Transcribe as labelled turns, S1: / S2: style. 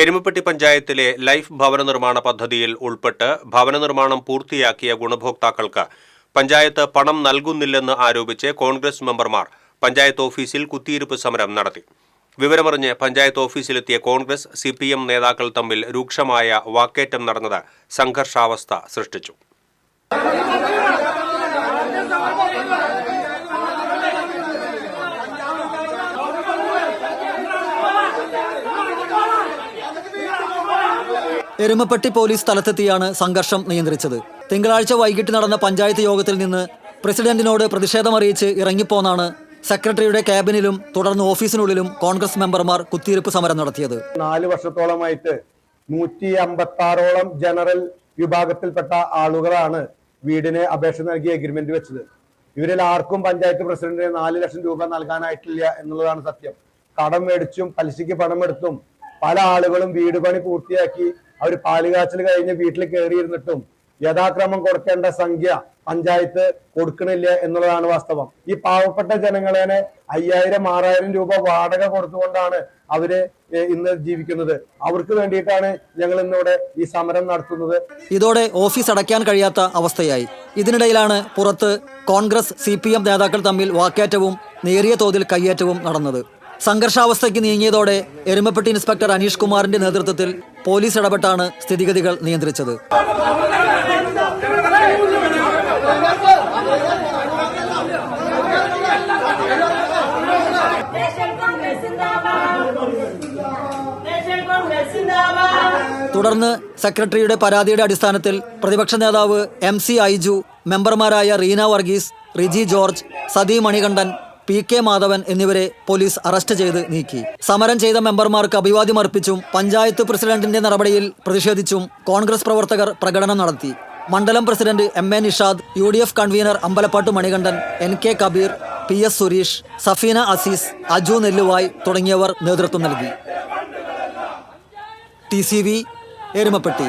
S1: എരുമപ്പെട്ടി പഞ്ചായത്തിലെ ലൈഫ് ഭവന നിർമ്മാണ പദ്ധതിയിൽ ഉൾപ്പെട്ട് ഭവന നിർമ്മാണം പൂർത്തിയാക്കിയ ഗുണഭോക്താക്കൾക്ക് പഞ്ചായത്ത് പണം നൽകുന്നില്ലെന്ന് ആരോപിച്ച് കോൺഗ്രസ് മെമ്പർമാർ പഞ്ചായത്ത് ഓഫീസിൽ കുത്തിയിരുപ്പ് സമരം നടത്തി. വിവരമറിഞ്ഞ് പഞ്ചായത്ത് ഓഫീസിലെത്തിയ കോൺഗ്രസ് സി നേതാക്കൾ തമ്മിൽ രൂക്ഷമായ വാക്കേറ്റം നടന്നത് സംഘർഷാവസ്ഥ സൃഷ്ടിച്ചു.
S2: എരുമപ്പെട്ടി പോലീസ് സ്ഥലത്തെത്തിയാണ് സംഘർഷം നിയന്ത്രിച്ചത്. തിങ്കളാഴ്ച വൈകിട്ട് നടന്ന പഞ്ചായത്ത് യോഗത്തിൽ നിന്ന് പ്രസിഡന്റിനോട് പ്രതിഷേധമറിയിച്ച് ഇറങ്ങിപ്പോന്നാണ് സെക്രട്ടറിയുടെ ക്യാബിനിലും തുടർന്ന് ഓഫീസിനുള്ളിലും കോൺഗ്രസ് മെമ്പർമാർ കുത്തിയിരിപ്പ് സമരം നടത്തിയത്.
S3: നാല് വർഷത്തോളമായിട്ട് നൂറ്റി അമ്പത്തി ആറോളം ജനറൽ വിഭാഗത്തിൽപ്പെട്ട ആളുകളാണ് വീടിന് അപേക്ഷ നൽകി എഗ്രിമെന്റ് വെച്ചത്. ഇവരിൽ ആർക്കും പഞ്ചായത്ത് പ്രസിഡന്റിന് നാല് ലക്ഷം രൂപ നൽകാനായിട്ടില്ല എന്നുള്ളതാണ് സത്യം. കടം മേടിച്ചും പലിശയ്ക്ക് പണമെടുത്തും പല ആളുകളും വീട് പണി പൂർത്തിയാക്കി അവർ പാലുകാച്ചൽ കഴിഞ്ഞ് വീട്ടിൽ കയറിയിരുന്നിട്ടും യഥാക്രമം കൊടുക്കേണ്ട സംഖ്യ പഞ്ചായത്ത് കൊടുക്കണില്ല എന്നുള്ളതാണ് വാസ്തവം. ഈ പാവപ്പെട്ട ജനങ്ങളെ അയ്യായിരം ആറായിരം രൂപ വാടക കൊടുത്തുകൊണ്ടാണ് അവർ ഇന്ന് ജീവിക്കുന്നത്. അവർക്ക് വേണ്ടിയിട്ടാണ് ഞങ്ങൾ ഇന്നിവിടെ ഈ സമരം നടത്തുന്നത്.
S2: ഇതോടെ ഓഫീസ് അടയ്ക്കാൻ കഴിയാത്ത അവസ്ഥയായി. ഇതിനിടയിലാണ് പുറത്ത് കോൺഗ്രസ് സി നേതാക്കൾ തമ്മിൽ വാക്കേറ്റവും നേരിയ തോതിൽ കയ്യേറ്റവും നടന്നത്. സംഘർഷാവസ്ഥയ്ക്ക് നീങ്ങിയതോടെ എരുമപ്പെട്ടി ഇൻസ്പെക്ടർ അനീഷ് കുമാറിന്റെ നേതൃത്വത്തിൽ പോലീസ് ഇടപെട്ടാണ് സ്ഥിതിഗതികൾ നിയന്ത്രിച്ചത്! തുടർന്ന് സെക്രട്ടറിയുടെ പരാതിയുടെ അടിസ്ഥാനത്തിൽ പ്രതിപക്ഷ നേതാവ് എം സി ഐജു മെമ്പർമാരായ Reena Varghese Riji George Sathi Manikandan P K Madhavan എന്നിവരെ പോലീസ് അറസ്റ്റ് ചെയ്ത് നീക്കി. സമരം ചെയ്ത മെമ്പർമാർക്ക് അഭിവാദ്യം അർപ്പിച്ചും പഞ്ചായത്ത് പ്രസിഡന്റിന്റെ നടപടിയിൽ പ്രതിഷേധിച്ചും കോൺഗ്രസ് പ്രവർത്തകർ പ്രകടനം നടത്തി. മണ്ഡലം president M A Nishad U D F convener Ambalappattu Manikandan N K Kabeer P S Sureesh Safeena Azeez Aju Nelluvai തുടങ്ങിയവർ നേതൃത്വം നൽകി. T C V Erumapetty.